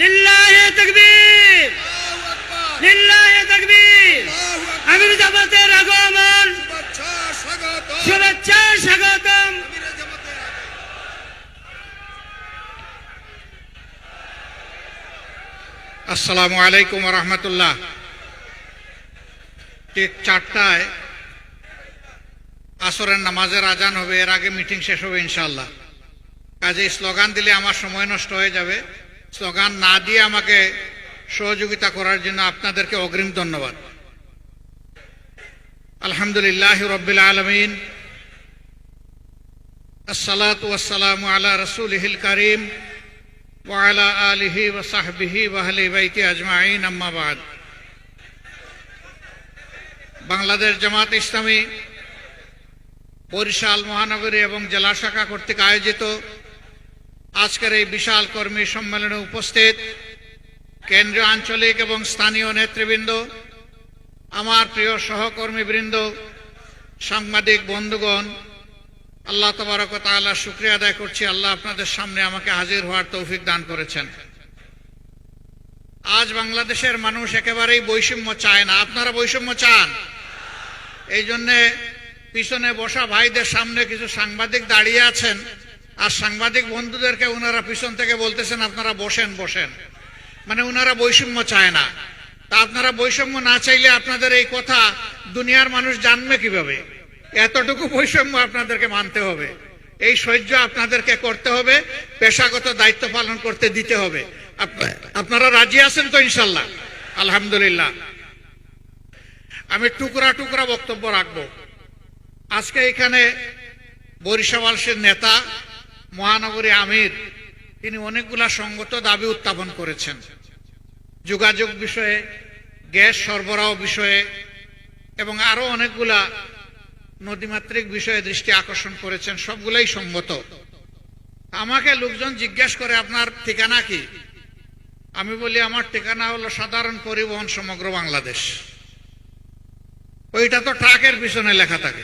লিল্লাহে তাকবীর। লিল্লাহে তাকবীর। আমির আসসালামু আলাইকুম রহমতুল্লাহ। চারটায় আসরের নামাজের আজান হবে, এর আগে মিটিং শেষ হবে ইনশাল্লাহ কাজে স্লোগান দিলে আমার সময় নষ্ট হয়ে যাবে। স্লোগান না দিয়ে আমাকে সহযোগিতা করার জন্য আপনাদেরকে অগ্রিম ধন্যবাদ। আলহামদুলিল্লাহ রবিল আলমিন। আসসালাত ওয়াসালাম আলা করিম ওয়ালা আলিহি ওসাহবিহি ওয়াহলি বাইতি আজমাইন আম্মাবাদ বাংলাদেশ জামাত ইসলামী বরিশাল, মহানগরী এবং জেলা শাখা কর্তৃক আয়োজিত আজকের এই বিশাল কর্মী সম্মেলনে উপস্থিত কেন্দ্রীয় আঞ্চলিক এবং স্থানীয় নেতৃবৃন্দ, আমার প্রিয় সহকর্মীবৃন্দ, সাংবাদিক বন্ধুগণ, আল্লাহ তবারক তাআলা শুক্রিয়া আদায় করছি। আল্লাহ আপনাদের সামনে আমাকে হাজির হওয়ার তৌফিক দান করেছেন। আজ বাংলাদেশের মানুষ একেবারেই বৈষম্য চায় না। আপনারা বৈষম্য চান? এই জন্যে পিছনে বসা ভাইদের সামনে কিছু সাংবাদিক দাঁড়িয়ে আছেন। আর সাংবাদিক বন্ধুদেরকে ওনারা পিছন থেকে বলতেছেন, আপনারা বসেন বসেন। মানে ওনারা বৈষম্য চায় না। তা আপনারা বৈষম্য না চাইলে আপনাদের এই কথা দুনিয়ার মানুষ জানবে কীভাবে? এতটুকু বৈষম্য আপনাদেরকে মানতে হবে। এই সহ্য আপনাদেরকে করতে হবে, পেশাগত দায়িত্ব পালন করতে দিতে হবে। আপনারা রাজি আছেন তো ইনশাল্লাহ? আলহামদুলিল্লাহ। আমি টুকরা টুকরা বক্তব্য রাখব। আজকে এখানে বরিশাবাসের নেতা মহানগরী আমির, তিনি অনেকগুলা সঙ্গত দাবি উত্থাপন করেছেন। যোগাযোগ বিষয়ে, গ্যাস সরবরাহ বিষয়ে, এবং আরও অনেকগুলা নদীমাত্রিক বিষয়ে দৃষ্টি আকর্ষণ করেছেন, সবগুলাই সঙ্গত। আমাকে লোকজন জিজ্ঞেস করে, আপনার ঠিকানা কি? আমি বলি, আমার ঠিকানা হলো সাধারণ পরিবহন সমগ্র বাংলাদেশ। ওইটা তো ট্রাকের পিছনে লেখা থাকে।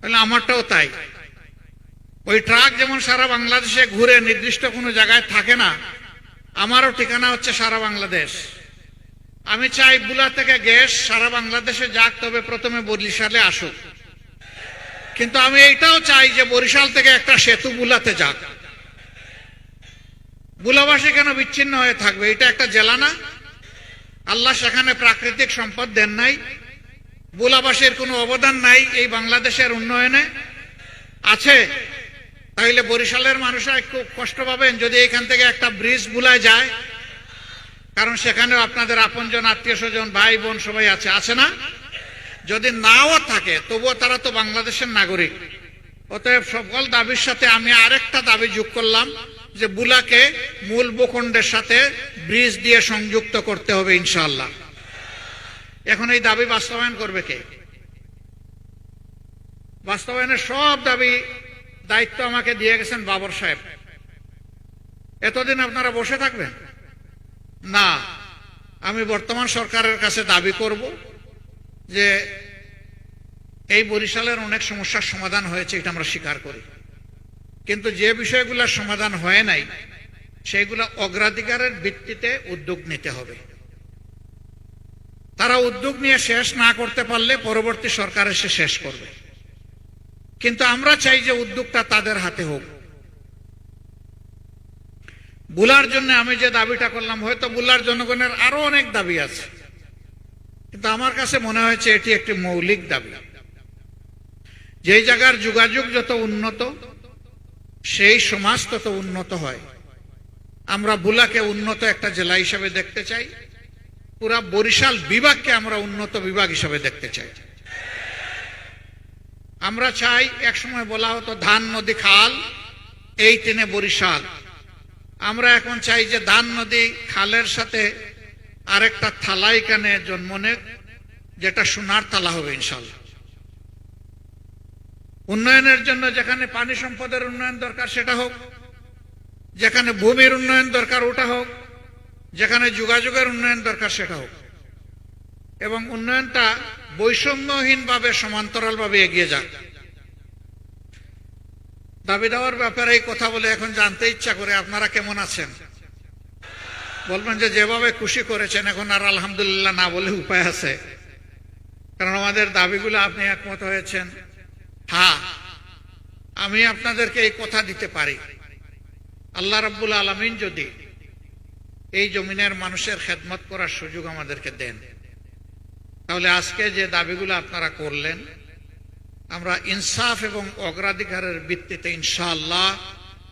তাহলে আমারটাও তাই। ওই ট্রাক যেমন সারা বাংলাদেশে ঘুরে নির্দিষ্ট কোনো জায়গায় থাকে না, আমারও ঠিকানা হচ্ছে সারা বাংলাদেশ। আমি চাই বুলা থেকে গ্যাস সারা বাংলাদেশে যাক, তবে প্রথমে বরিশালে আসুক। কিন্তু আমি এইটাও চাই যে বরিশাল থেকে একটা সেতু বুলাতে যাক। বুলাবাসী কেন বিচ্ছিন্ন হয়ে থাকবে? এটা একটা জেলা না। আল্লাহ সেখানে প্রাকৃতিক সম্পদ দেন নাই। বুলাবাসীর কোনো অবদান নাই এই বাংলাদেশের উন্নয়নে। আছে তাইলে বরিশালের মানুষরা খুব কষ্ট পাবেন যদি এখান থেকে একটা ব্রিজ বুলায় যায়। কারণ সেখানেও আপনাদের আপনজন, আত্মীয় স্বজন, ভাই বোন সবাই আছে। আছে না? যদি নাও থাকে, তবুও তারা তো বাংলাদেশের নাগরিক। অতএব সকল দাবির সাথে আমি আরেকটা দাবি যোগ করলাম, যে বুলাকে মূল ভূখণ্ডের সাথে ব্রিজ দিয়ে সংযুক্ত করতে হবে ইনশাআল্লাহ। এখন এই দাবি বাস্তবায়ন করবে কে? বাস্তবায়নের সব দাবি দায়িত্ব আমাকে দিয়ে গেছেন বাবর সাহেব। এতদিন আপনারা বসে থাকবেন? না, আমি বর্তমান সরকারের কাছে দাবি করব যে এই বরিশালের অনেক সমস্যার সমাধান হয়েছে, এটা আমরা স্বীকার করি। কিন্তু যে বিষয়গুলোর সমাধান হয় নাই সেগুলো অগ্রাধিকারের ভিত্তিতে উদ্যোগ নিতে হবে। তারা উদ্যোগ নিয়ে শেষ না করতে পারলে পরবর্তী সরকার এসে শেষ করবে। কিন্তু আমরা চাই যে উদ্যোগটা তাদের হাতে হোক। বুলার জন্য আমি যে দাবিটা করলাম, হয়তো বুলার জনগণের আরও অনেক দাবি আছে। কিন্তু আমার কাছে মনে হয়েছে এটি একটি মৌলিক দাবি। যেই জায়গার যোগাযোগ যত উন্নত, সেই সমাজ তত উন্নত হয়। আমরা বুলাকে উন্নত একটা জেলা হিসাবে দেখতে চাই। পুরা বরিশাল বিভাগকে আমরা উন্নত বিভাগ হিসাবে দেখতে চাই। আমরা চাই একসময় বলা হতো ধান, নদী, খাল, এই টেনে বরিশাল। আমরা এখন চাই যে ধান, নদী, খালের সাথে আরেকটা থালা এখানে জন্ম নেক, যেটা সোনার থালা হবে ইনশাল্লাহ। উন্নয়নের জন্য যেখানে পানি সম্পদের উন্নয়ন দরকার সেটা হোক, যেখানে ভূমির উন্নয়ন দরকার ওটা হোক, যেখানে যোগাযোগের উন্নয়ন দরকার সেটা হোক। এবং উন্নয়নটা বৈষম্যহীনভাবে, সমান্তরালভাবে এগিয়ে যাক। দাবি দেওয়ার ব্যাপারে এই কথা বলে এখন জানতে ইচ্ছা করে আপনারা কেমন আছেন? বলবেন যে যেভাবে খুশি করেছেন, এখন আর আলহামদুলিল্লাহ না বলে উপায় আছে। কারণ আমাদের দাবিগুলো আপনি একমত হয়েছেন। হ্যাঁ আমি আপনাদেরকে এই কথা দিতে পারি। আল্লাহ রাব্বুল আলমিন যদি এই জমিনের মানুষের খেদমত করার সুযোগ আমাদেরকে দেন। তাহলে আজকে যে দাবিগুলো আপনারা করলেন, আমরা ইনসাফ এবং অগ্রাধিকারের ভিত্তিতে ইনশাআল্লাহ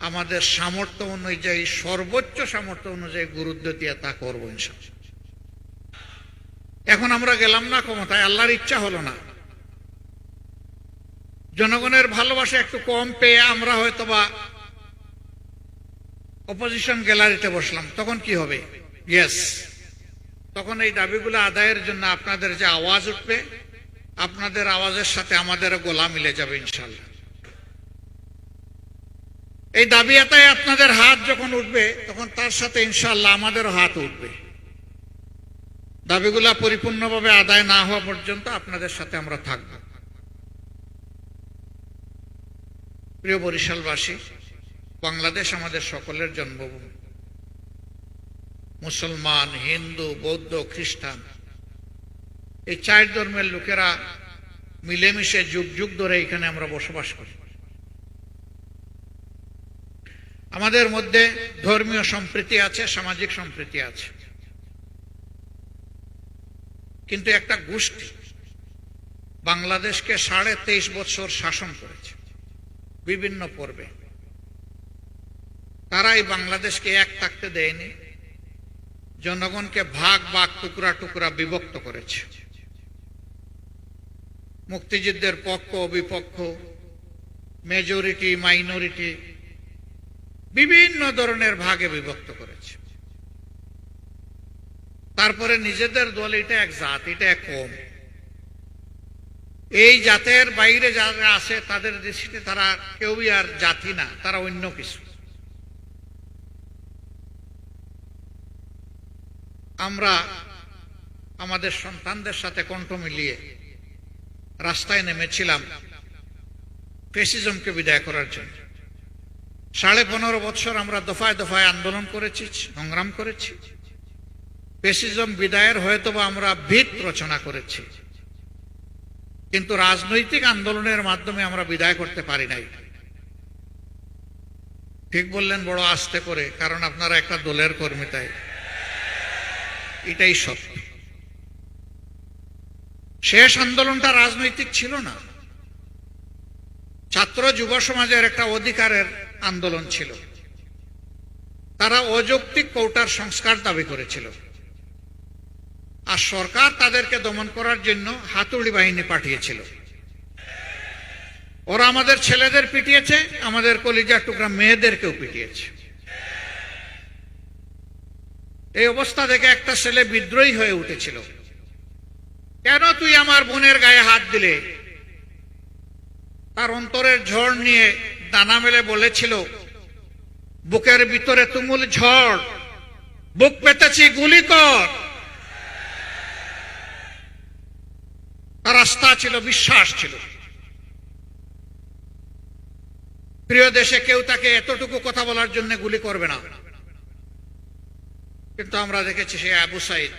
আমাদের সামর্থ্য অনুযায়ী, সর্বোচ্চ সামর্থ্য অনুযায়ী গুরুত্ব দিয়ে তা করব এখন আমরা গেলাম না ক্ষমতায়, আল্লাহর ইচ্ছা হলো না। জনগণের ভালোবাসা একটু কম পেয়ে আমরা হয়তোবা অপোজিশন গ্যালারিতে বসলাম, তখন কি হবে? ইয়েস তখন এই দাবিগুলো আদায়ের জন্য আপনাদের যে আওয়াজ উঠবে, আপনাদের আওয়াজের সাথে আমাদের গোলা মিলে যাবে ইনশাল্লাহ এই দাবি আতায় আপনাদের হাত যখন উঠবে, তখন তার সাথে ইনশাল্লাহ আমাদেরও হাত উঠবে। দাবিগুলা পরিপূর্ণভাবে আদায় না হওয়া পর্যন্ত আপনাদের সাথে আমরা থাকব। প্রিয় বরিশালবাসী, বাংলাদেশ আমাদের সকলের জন্মভূমি। মুসলমান, হিন্দু, বৌদ্ধ, খ্রিস্টান। এই চার ধর্মের লোকেরা মিলেমিশে যুগ যুগ ধরে এখানে আমরা বসবাস করি। আমাদের মধ্যে ধর্মীয় সম্প্রীতি আছে, সামাজিক সম্প্রীতি আছে। কিন্তু একটা গোষ্ঠী বাংলাদেশকে সাড়ে তেইশ বছর শাসন করেছে, বিভিন্ন পর্বে। তারাই বাংলাদেশকে এক থাকতে দেয়নি জনগণকে ভাগ ভাগ, টুকরা টুকরা বিভক্ত করেছে। মুক্তিযুদ্ধের পক্ষ বিপক্ষ মেজরিটি মাইনরিটি বিভিন্ন ধরনের ভাগে বিভক্ত করেছে। তারপরে নিজেদের দল এটা এক জাত, এটা এক কম। এই জাতের বাইরে যারা আছে, তাদের দৃষ্টিতে তারা কেউই আর জাতি না, তারা অন্য কিছু। আমরা আমাদের সন্তানদের সাথে কণ্ঠ মিলিয়ে রাস্তায় নেমেছিলাম ফেসিজমকে বিদায় করার জন্য। সাড়ে পনেরো বছর আমরা দফায় দফায় আন্দোলন করেছি, সংগ্রাম করেছি। ফেসিজম বিদায়ের হয়তোবা আমরা ভিত রচনা করেছি। কিন্তু রাজনৈতিক আন্দোলনের মাধ্যমে আমরা বিদায় করতে পারি নাই। ঠিক বললেন বড় আস্তে করে, কারণ আপনারা একটা দলের কর্মী তাই। এটাই সত্য। শেষ আন্দোলনটা রাজনৈতিক ছিল না। ছাত্র যুব সমাজের একটা অধিকারের আন্দোলন ছিল। তারা অযৌক্তিক কৌটার সংস্কার দাবি করেছিল। আর সরকার তাদেরকে দমন করার জন্য হাতুড়ি বাহিনী পাঠিয়েছিল। ওরা আমাদের ছেলেদের পিটিয়েছে, আমাদের কলিজার টুকরা মেয়েদেরকেও পিটিয়েছে। এই অবস্থা থেকে একটা ছেলে বিদ্রোহী হয়ে উঠেছিল। কেন তুই আমার বোনের গায়ে হাত দিলে? তার অন্তরের ঝড় নিয়ে দানা মেলে বলেছিল, বুকের ভিতরে তুমুল ঝড়। বুক পেতেছি, গুলি কর। তার আস্থা ছিল, বিশ্বাস ছিল। প্রিয় দেশে কেউ তাকে এতটুকু কথা বলার জন্য গুলি করবে না। কিন্তু আমরা দেখেছি সে আবু সাইদ।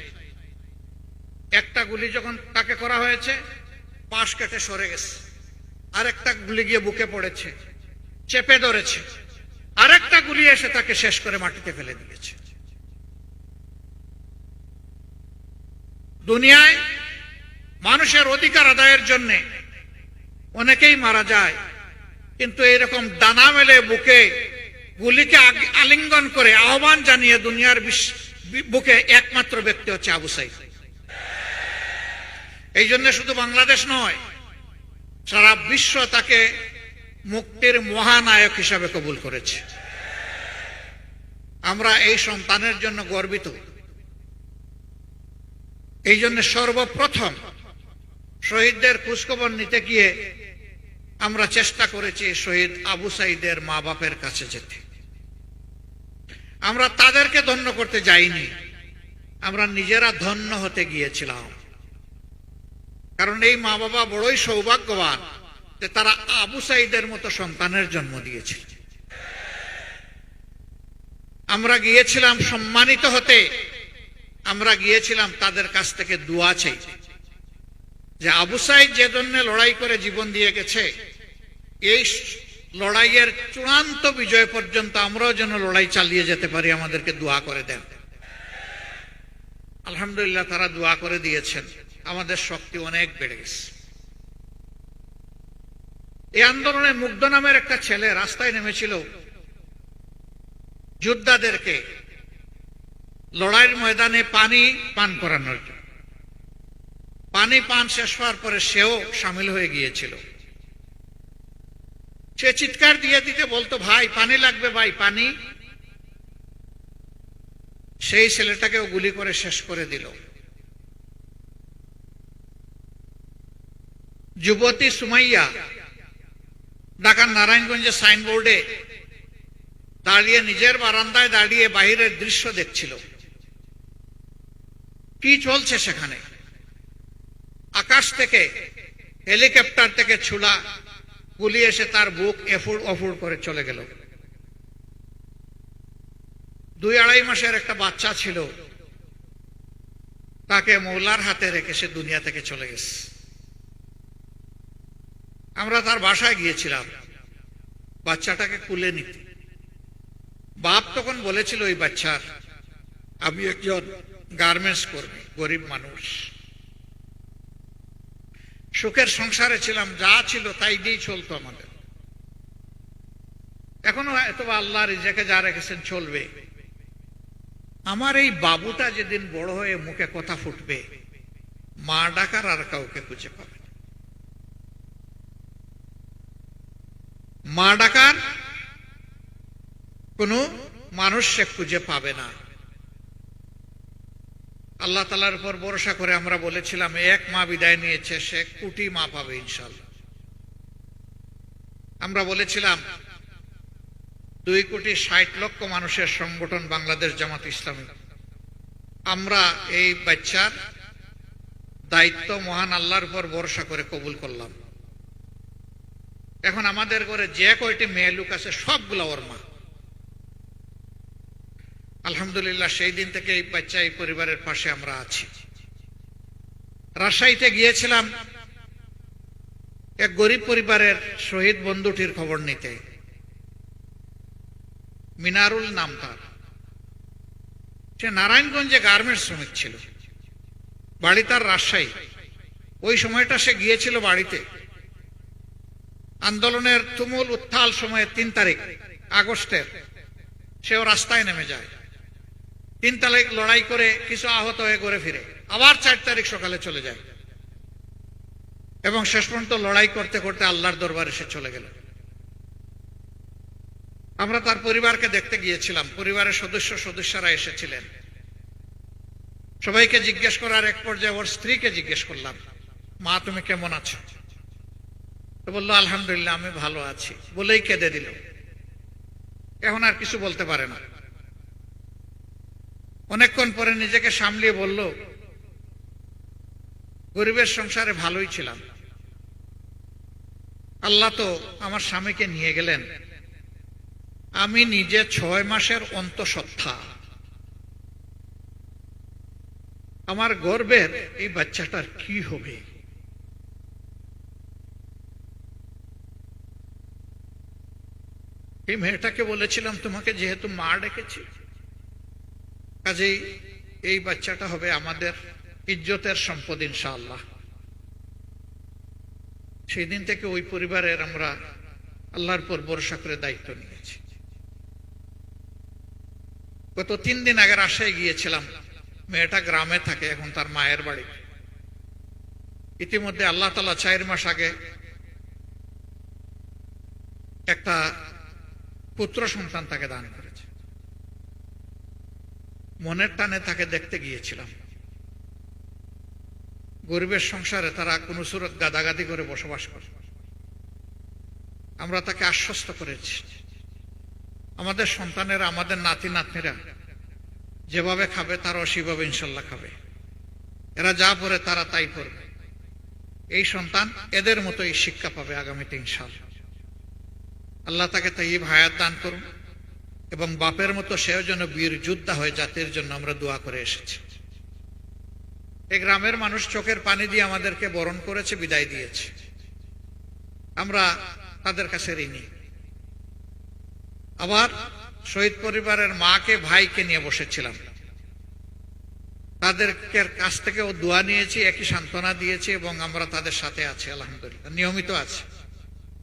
একটা গুলি যখন তাকে করা হয়েছে, পাশ কেটে সরে গেছে। আরেকটা গুলি গিয়ে বুকে পড়েছে, চেপে ধরেছে। আরেকটা গুলি এসে তাকে শেষ করে মাটিতে ফেলে দিয়েছে। দুনিয়ায় মানুষের অধিকার আদায়ের জন্য অনেকেই মারা যায়, কিন্তু এরকম দানা মেলে বুকে গুলিকে আলিঙ্গন করে আহ্বান জানিয়ে দুনিয়ার বিশ- বি- বুকে একমাত্র ব্যক্তি হচ্ছে আবু সাইদ। এই জন্য শুধু বাংলাদেশ নয়, সারা বিশ্ব তাকে মুক্তির মহানায়ক হিসাবে কবুল করেছে। আমরা এই সন্তানের জন্য গর্বিত। এই জন্য সর্বপ্রথম শহীদদের খোঁজখবর নিতে গিয়ে আমরা চেষ্টা করেছি শহীদ আবু সাইদের মা বাপের কাছে যেতে। আমরা তাদেরকে ধন্য করতে যাইনি। আমরা নিজেরা ধন্য হতে গিয়েছিলাম। কারণ এই মা বাবা বড়ই সৌভাগ্যবান যে তারা আবু সাইদের মতো সন্তানের জন্ম দিয়েছিল আমরা গিয়েছিলাম সম্মানিত হতে। আমরা গিয়েছিলাম তাদের কাছ থেকে দোয়া চাই। যে আবু সাইদ যে জন্য লড়াই করে জীবন দিয়ে গেছে, এই লড়াইয়ের চূড়ান্ত বিজয় পর্যন্ত আমরাও যেন লড়াই চালিয়ে যেতে পারি, আমাদেরকে দোয়া করে দেন। আলহামদুলিল্লাহ তারা দোয়া করে দিয়েছেন। আমাদের শক্তি অনেক বেড়ে গেছে। এই আন্দোলনে মুগ্ধ নামের একটা ছেলে রাস্তায় নেমেছিল। যোদ্ধাদেরকে লড়াইয়ের ময়দানে পানি পান করানোর জন্য। পানি পান শেষ হওয়ার পরে সেও সামিল হয়ে গিয়েছিল। সে চিৎকার দিয়ে দিতে বলতো, ভাই, পানি লাগবে, ভাই, পানি। সেই ছেলেটাকেও গুলি করে শেষ করে দিল। যুবতী সুমাইয়া, ঢাকার নারায়ণগঞ্জের সাইনবোর্ডে দাঁড়িয়ে নিজের বারান্দায় দাঁড়িয়ে বাহিরের দৃশ্য দেখছিল। কি চলছে সেখানে? আকাশ থেকে, হেলিকপ্টার থেকে ছুলা গুলি এসে তার বুক এফুড় অফুড় করে চলে গেল। দুই আড়াই মাসের একটা বাচ্চা ছিল। তাকে মৌলার হাতে রেখে সে দুনিয়া থেকে চলে গেছে। আমরা তার বাসায় গিয়েছিলাম। বাচ্চাটাকে কুলে নিতে। বাপ তখন বলেছিল ওই বাচ্চার আমি একজন গার্মেন্টস কর্মী, গরিব মানুষ। সুখের সংসারে ছিলাম, যা ছিল তাই দিয়েই চলতো আমাদের। এখনও এত আল্লাহ রিজেকে যা রেখেছেন চলবে। আমার এই বাবুটা যেদিন বড় হয়ে মুখে কথা ফুটবে, মা ডাকার আর কাউকে খুঁজে পাবে। মা ডাকার কোনো মানুষ সে খুঁজে পাবে না। আল্লাহ তালার উপর ভরসা করে আমরা বলেছিলাম, এক মা বিদায় নিয়েছে, সে কোটি মা পাবে ইনশাল্লাহ আমরা বলেছিলাম, দুই কোটি ষাট লক্ষ মানুষের সংগঠন বাংলাদেশ জামাত ইসলামী। আমরা এই বাচ্চার দায়িত্ব মহান আল্লাহর উপর ভরসা করে কবুল করলাম। এখন আমাদের ঘরে যে কয়টি মেয়ে লোক আছে, সবগুলো ওর মা। আলহামদুলিল্লাহ, সেই দিন থেকে এই বাচ্চা, এই পরিবারের পাশে আমরা আছি। রাজশাহীতে গিয়েছিলাম এক গরিব পরিবারের শহীদ বন্ধুটির খবর নিতে। মিনারুল নাম তার। সে নারায়ণগঞ্জে গার্মেন্টস শ্রমিক ছিল। বাড়ি তার রাজশাহী। ওই সময়টা সে গিয়েছিল বাড়িতে। আন্দোলনের তুমুল উত্থাল সময়ে তিন তারিখ, আগস্টের। সেও রাস্তায় নেমে যায়। তিন তারিখ লড়াই করে কিছু আহত হয়ে ঘুরে ফিরে। আবার চার তারিখ সকালে চলে যায়। এবং শেষ পর্যন্ত লড়াই করতে করতে আল্লাহর দরবারে সে চলে গেল। আমরা তার পরিবারকে দেখতে গিয়েছিলাম। পরিবারের সদস্য সদস্যরা এসেছিলেন। সবাইকে জিজ্ঞেস করার এক পর্যায়ে ওর স্ত্রীকে জিজ্ঞেস করলাম, মা, তুমি কেমন আছো? তো বলল, আলহামদুলিল্লাহ, আমি ভালো আছি। বলেই কেঁদে দিল। এখন আর কিছু বলতে পারে না। অনেকক্ষণ পরে নিজেকে সামলিয়ে বলল, গরিবের সংসারে ভালোই ছিলাম। আল্লাহ তো আমার স্বামীকে নিয়ে গেলেন। আমি নিজে ছয় মাসের অন্তঃসত্ত্বা। আমার গর্বের এই বাচ্চাটার কি হবে? এই মেয়েটাকে বলেছিলাম, তোমাকে যেহেতু মা ডেকেছি কাজেই এই বাচ্চাটা হবে আমাদের ইজ্জতের সম্পদ, ইনশাআল্লাহ। সেই দিন থেকে ওই পরিবারের আমরা আল্লাহর পর ভরসা করে দায়িত্ব নিয়েছি। গত তিন দিন আগে রাজশাহী গিয়েছিলাম। মেয়েটা গ্রামে থাকে, এখন তার মায়ের বাড়ি। ইতিমধ্যে আল্লাহ তালা চার মাস আগে একটা পুত্র সন্তান তাকে দান করেছে। মনের টানে তাকে দেখতে গিয়েছিলাম। গরিবের সংসারে তারা কোন সুরত গাদাগাদি করে বসবাস করে। আমরা তাকে আশ্বস্ত করেছি। আমাদের সন্তানেরা, আমাদের নাতি নাতনিরা যেভাবে খাবে তারাও সেভাবে ইনশাল্লাহ খাবে। এরা যা পড়ে, তারা তাই পড়বে। এই সন্তান এদের মতো এই শিক্ষা পাবে আগামীতে ইনশাল্লাহ। আল্লাহ তাকে তাই হায়াত দান করুন। এবং বাপের মতো সেও যেন বীর যোদ্ধা হয়ে জাতির জন্য আমরা দোয়া করে এসেছি। এই গ্রামের মানুষ চোখের পানি দিয়ে আমাদেরকে বরণ করেছে, বিদায় দিয়েছে। আমরা তাদের কাছে ঋণী। আবার শহীদ পরিবারের মাকে, ভাইকে নিয়ে বসেছিলাম। তাদেরকে কাছ থেকে ও দোয়া নিয়েছি, একই সান্ত্বনা দিয়েছি এবং আমরা তাদের সাথে আছি, আলহামদুলিল্লাহ। নিয়মিত আছি।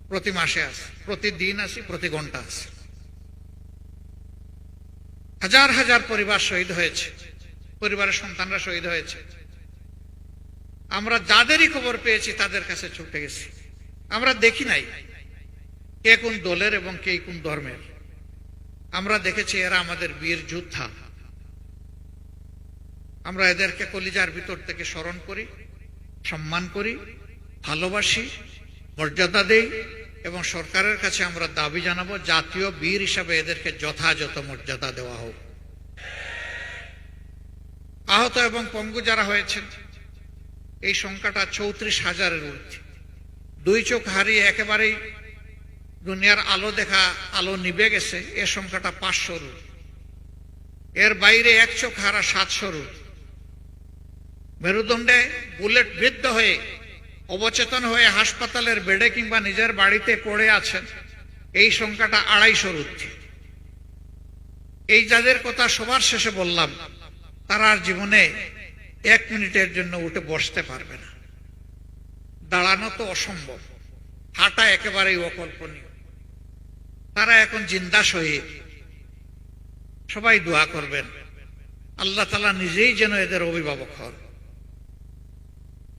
প্রতি মাসে আছি, প্রতিদিন আছি, প্রতি ঘণ্টা আছি। হাজার হাজার পরিবার শহীদ হয়েছে। পরিবারের সন্তানরা শহীদ হয়েছে। আমরা যাদেরই খবর পেয়েছি, তাদের কাছে ছুটে গেছি। আমরা দেখি নাই কে কোন দলের এবং কে কোন ধর্মের। আমরা দেখেছি এরা আমাদের বীর যোদ্ধা। আমরা এদেরকে কলিজার ভিতর থেকে স্মরণ করি, সম্মান করি, ভালোবাসি, মর্যাদা দেই। এবং সরকারের কাছে আমরা দাবি জানাব, জাতীয় বীর হিসাবে এদেরকে যথাযথ মর্যাদা দেওয়া হোক। আহত এবং পঙ্গু যারা হয়েছেন, এই সংখ্যাটা চৌত্রিশ হাজারের ঊর্ধ্বে। দুই চোখ হারিয়ে একেবারেই দুনিয়ার আলো দেখা, আলো নিবে গেছে, এ সংখ্যাটা পাঁচশোর এর বাইরে এক চোখ হারা সাতশোর মেরুদণ্ডে বুলেট বৃদ্ধ হয়ে অবচেতন হয়ে হাসপাতালের বেডে কিংবা নিজের বাড়িতে পড়ে আছেন, এই সংখ্যাটা আড়াইশোর ঊর্ধ্বে। এই যাদের কথা সবার শেষে বললাম, তারা আর জীবনে এক মিনিটের জন্য উঠে বসতে পারবে না। দাঁড়ানো তো অসম্ভব, হাঁটা একেবারেই অকল্পনীয়। তারা এখন জিন্দা শহীদ সবাই দোয়া করবেন, আল্লাহ তালা নিজেই যেন এদের অভিভাবক হন।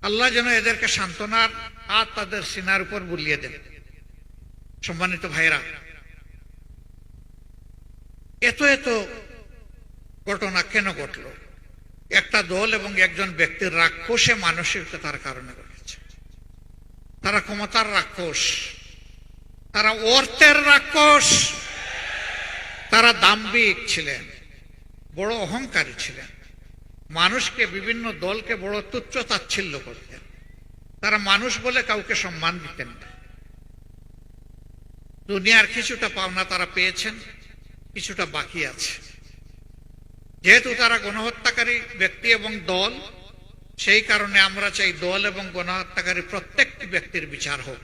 আল্লাহ যেন এদেরকে সান্ত্বনার হাত তাদের সিনার উপর বুলিয়ে দেন। সম্মানিত ভাইরা এত এত ঘটনা কেন ঘটল? একটা দল এবং একজন ব্যক্তির রাক্ষসে মানসিকতার কারণে ঘটেছে। তারা ক্ষমতার রাক্ষস, তারা অর্থের রাক্ষস, তারা দাম্বিক ছিলেন, বড় অহংকারী ছিলেন। মানুষকে বিভিন্ন দলকে বড় তুচ্ছ তাচ্ছিল্য করতেন। তারা মানুষ বলে কাউকে সম্মান দিতেন না। দুনিয়ার কিছুটা পাওনা তারা পেয়েছেন, কিছুটা বাকি আছে। যেহেতু তারা গণহত্যাকারী ব্যক্তি এবং দল, সেই কারণে আমরা চাই দল এবং গণহত্যাকারী প্রত্যেকটি ব্যক্তির বিচার হোক।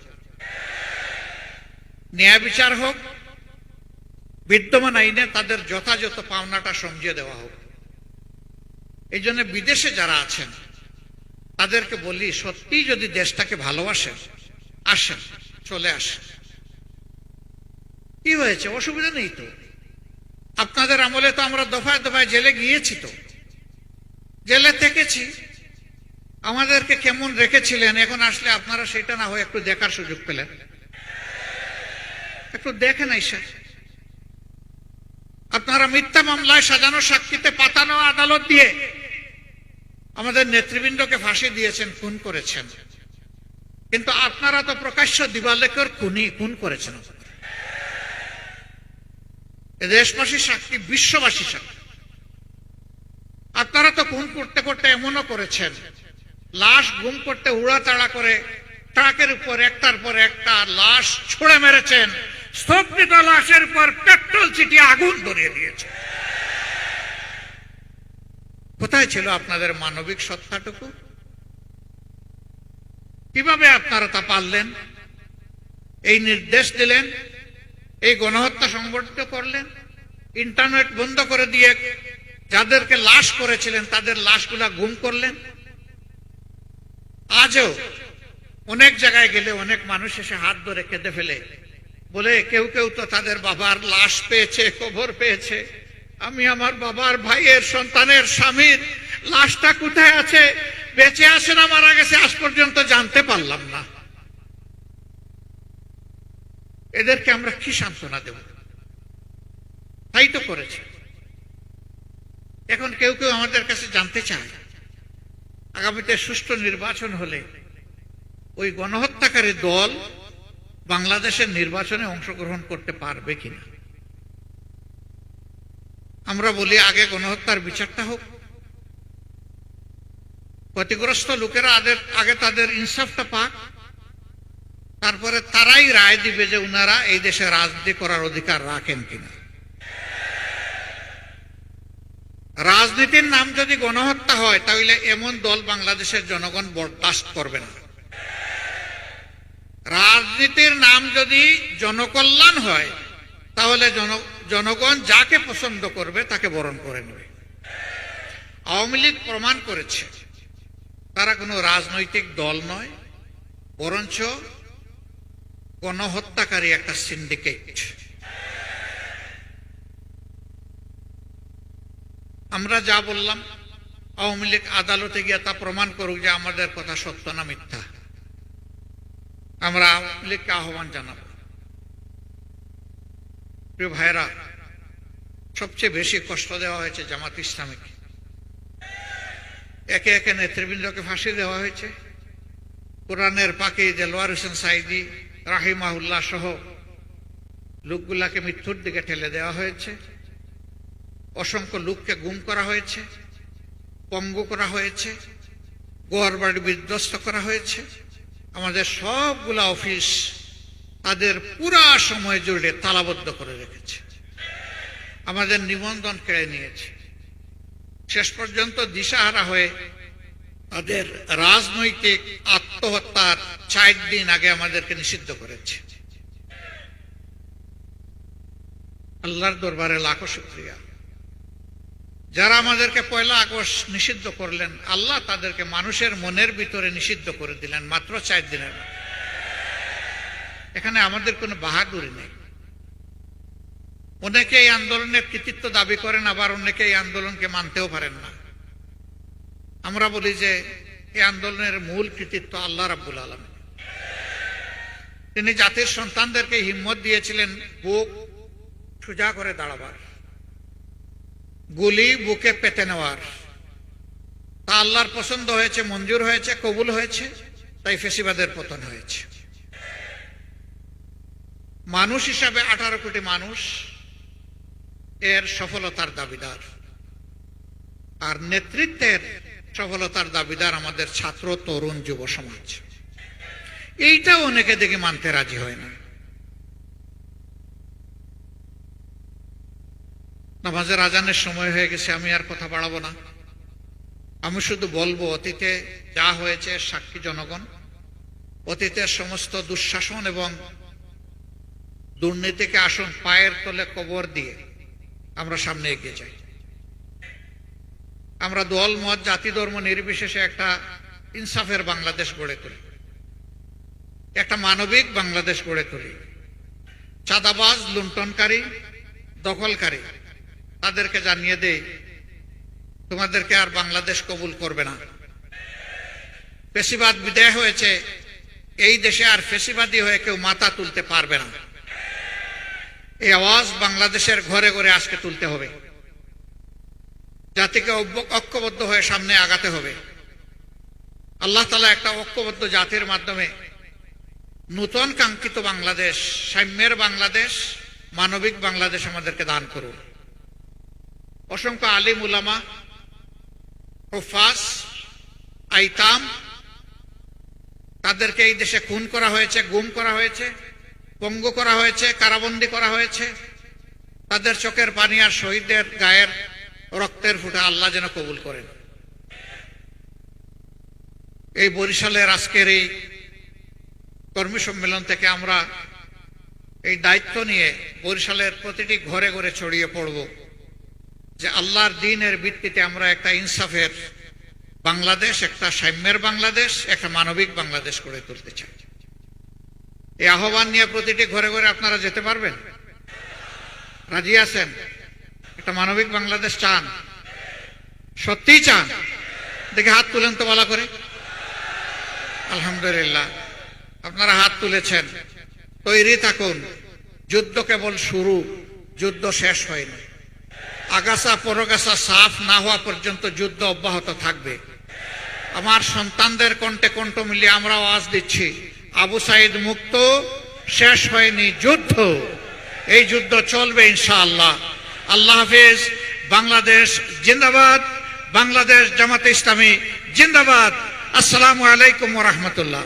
ন্যায় বিচার হোক, বিদ্যমান আইনে তাদের যথাযথ পাওনাটা সমঝিয়ে দেওয়া হোক। এই জন্য বিদেশে যারা আছেন, তাদেরকে বলি সত্যি যদি দেশটাকে ভালোবাসেন, আসেন, চলে আসেন। কি হয়েছে? অসুবিধা নেই তো। আপনাদের আমলে তো আমরা দফায় দফায় জেলে গিয়েছি তো। জেলে থেকেছি। আমাদেরকে কেমন রেখেছিলেন? এখন আসলে আপনারা সেটা না হয় একটু দেখার সুযোগ পেলেন। একটু দেখেন আইসা। আপনারা মিথ্যা মামলায় সাজানো সাক্ষীতে পাতানো আদালত দিয়ে আমাদের নেতৃবৃন্দকে ফাঁসি দিয়েছেন, খুন করেছেন। কিন্তু আপনারা তো প্রকাশ্য দিবালেকর খুনি, খুন করেছেন। দেশবাসী সাক্ষী, বিশ্ববাসী সাক্ষী। আপনারা তো খুন করতে করতে এমনও করেছেন। লাশ গুম করতে উড়াতাড়া করে ট্রাকের উপর, একটার পর একটা লাশ ছুঁড়ে মেরেছেন। স্তব্ধ লাশের উপর পেট্রোল ছিটিয়ে আগুন ধরিয়ে দিয়েছে। কোথায় ছিল আপনাদের মানবিক সত্তাটুকু? কীভাবে আপনারা তা পারলেন? এই নির্দেশ দিলেন? এই গণহত্যা সংগঠিত করলেন? ইন্টারনেট বন্ধ করে দিয়ে যাদেরকে লাশ করেছিলেন, তাদের লাশগুলা গুম করলেন? আজও অনেক জায়গায় গেলে অনেক মানুষ এসে হাত ধরে কেঁদে ফেলে। বলে কেউ কেউ তো তাদের বাবার লাশ পেয়েছে, কবর পেয়েছে। আমি আমার বাবার ভাইয়ের সন্তানের স্বামীর লাশটা কোথায় আছে? বেঁচে আছে না মারা গেছে, আজ পর্যন্ত জানতে পারলাম না। এদেরকে আমরা কি সান্ত্বনা দেব? তাই তো করেছে। এখন কেউ কেউ আমাদের কাছে জানতে চায়, আগামীতে সুষ্ঠু নির্বাচন হলে ওই গণহত্যাকারী দল বাংলাদেশের নির্বাচনে অংশগ্রহণ করতে পারবে কিনা? আমরা বলি, আগে গণহত্যার বিচারটা হোক। ক্ষতিগ্রস্ত লোকেরা আদের, আগে তাদের ইনসাফটা পাক। তারপরে তারাই রায় দিবে যে উনারা এই দেশে রাজনীতি করার অধিকার রাখেন কিনা। রাজনীতির নাম যদি গণহত্যা হয়, তাহলে এমন দল বাংলাদেশের জনগণ বরদাস্ত করবে না। রাজনীতির নাম যদি জনকল্যাণ হয়, তাহলে জন, জনগণ যাকে পছন্দ করবে তাকে বরণ করে নেবে। আওয়ামী লীগ প্রমাণ করেছে, তারা কোনো রাজনৈতিক দল নয়, বরঞ্চ গণহত্যাকারী একটা সিন্ডিকেট। আমরা যা বললাম, আওয়ামী লীগ আদালতে গিয়ে তা প্রমাণ করুক যে আমাদের কথা সত্য না মিথ্যা। আমরা আওয়ামী লীগকে আহ্বান জানাব। প্রিয় ভাইরা সবচেয়ে বেশি কষ্ট দেওয়া হয়েছে জামাত ইসলামীকে। একে একে নেতৃবৃন্দকে ফাঁসি দেওয়া হয়েছে। কোরআনের পাখি দেলোয়ার হোসেন সাইদি রাহিমাহুল্লাহ সহ লোকগুলাকে মৃত্যুর দিকে ঠেলে দেওয়া হয়েছে। অসংখ্য লোককে গুম করা হয়েছে, পঙ্গু করা হয়েছে গোয়ার বাড়ি বিধ্বস্ত করা হয়েছে। আমাদের সবগুলা অফিস তাদের পুরা সময় জুড়ে তালাবদ্ধ করে রেখেছে। আমাদের নিবন্ধন কেড়ে নিয়েছে। শেষ পর্যন্ত দিশাহারা হয়ে তাদের রাজনৈতিক আত্মহত্যার চার দিন আগে আমাদেরকে নিষিদ্ধ করেছে। আল্লাহর দরবারে লাখো শুক্রিয়া। যারা আমাদেরকে পয়লা আগস্ট নিষিদ্ধ করলেন, আল্লাহ তাদেরকে মানুষের মনের ভিতরে নিষিদ্ধ করে দিলেন, মাত্র চার দিনের এখানে আমাদের কোনো বাহাদুরি নেই। অনেকে এই আন্দোলনের কৃতিত্ব দাবি করেন, আবার অনেকে এই আন্দোলনকে মানতেও পারেন না। আমরা বলি যে, এই আন্দোলনের মূল কৃতিত্ব আল্লাহ রাব্বুল আলম তিনি জাতির সন্তানদেরকে হিম্মত দিয়েছিলেন বুক সোজা করে দাঁড়াবার। গুলি বুকে পেতে নেওয়ার। তা আল্লাহর পছন্দ হয়েছে, মঞ্জুর হয়েছে, কবুল হয়েছে, তাই ফেসিবাদের পতন হয়েছে। মানুষ হিসাবে আঠারো কোটি মানুষ এর সফলতার দাবিদার। আর নেতৃত্বের সফলতার দাবিদার আমাদের ছাত্র, তরুণ, যুব সমাজ। এইটা অনেকে দেখে মানতে রাজি হয় না। নামাজের আজানের সময় হয়ে গেছে, আমি আর কথা বাড়াবো না। আমি শুধু বলব, অতীতে যা হয়েছে সাক্ষী জনগণ, অতীতের সমস্ত দুঃশাসন এবং দুর্নীতিকে আসুন পায়ের তলে কবর দিয়ে আমরা সামনে এগিয়ে যাই। আমরা দল, মত, জাতি, ধর্ম নির্বিশেষে একটা ইনসাফের বাংলাদেশ গড়ে তুলি। একটা মানবিক বাংলাদেশ গড়ে তুলি। চাঁদাবাজ, লুণ্ঠনকারী, দখলকারী তাদেরকে জানিয়ে দেই তোমাদেরকে আর বাংলাদেশ কবুল করবে না। ফেসিবাদ বিদায় হয়েছে, এই দেশে আর ফেসিবাদী হয়ে কেউ মাথা তুলতে পারবে না। এই আওয়াজ বাংলাদেশের ঘরে ঘরে আজকে তুলতে হবে। জাতিকে ঐক্যবদ্ধ হয়ে সামনে আগাতে হবে। আল্লাহ তালা একটা ঐক্যবদ্ধ জাতির মাধ্যমে নূতন কাঙ্ক্ষিত বাংলাদেশ, সাম্যের বাংলাদেশ, মানবিক বাংলাদেশ আমাদেরকে দান করুন। অসংখ্য আলিম উলামা হুফাজ আইতাম তাদেরকে এই দেশে খুন করা হয়েছে, গুম করা হয়েছে, পঙ্গু করা হয়েছে, কারাবন্দি করা হয়েছে। তাদের চোখের পানি আর শহীদদের গায়ের রক্তের ফুটা আল্লাহ যেন কবুল করেন। এই বরিশালের আজকের এই কর্মী সম্মেলন থেকে আমরা এই দায়িত্ব নিয়ে বরিশালের প্রতিটি ঘরে ঘরে ছড়িয়ে পড়ব। যে আল্লাহর দিনের ভিত্তিতে আমরা একটা ইনসাফের বাংলাদেশ, একটা সাম্যের বাংলাদেশ, একটা মানবিক বাংলাদেশ গড়ে তুলতে চাই। এই আহ্বান নিয়ে প্রতিটি ঘরে ঘরে আপনারা যেতে পারবেন। রাজি আছেন? একটা মানবিক বাংলাদেশ চান? সত্যিই চান? দেখে হাত তুলেন তো বলা করে। আলহামদুলিল্লাহ। আপনারা হাত তুলেছেন। তৈরি থাকুন। যুদ্ধ কেবল শুরু, যুদ্ধ শেষ হয়নি। আগাছা পরগাছা সাফ না হওয়া পর্যন্ত যুদ্ধ অব্যাহত থাকবে। আমার সন্তানদের কণ্ঠে কণ্ঠ মিলিয়ে আমরা আওয়াজ দিচ্ছি। আবু সাইদ মুক্ত, শেষ হয়নি যুদ্ধ। এই যুদ্ধ চলবে ইনশাআল্লাহ। আল্লাহ হাফেজ, বাংলাদেশ জিন্দাবাদ, বাংলাদেশ জামাতে ইসলামী জিন্দাবাদ। আসসালামু আলাইকুম রহমতুল্লাহ।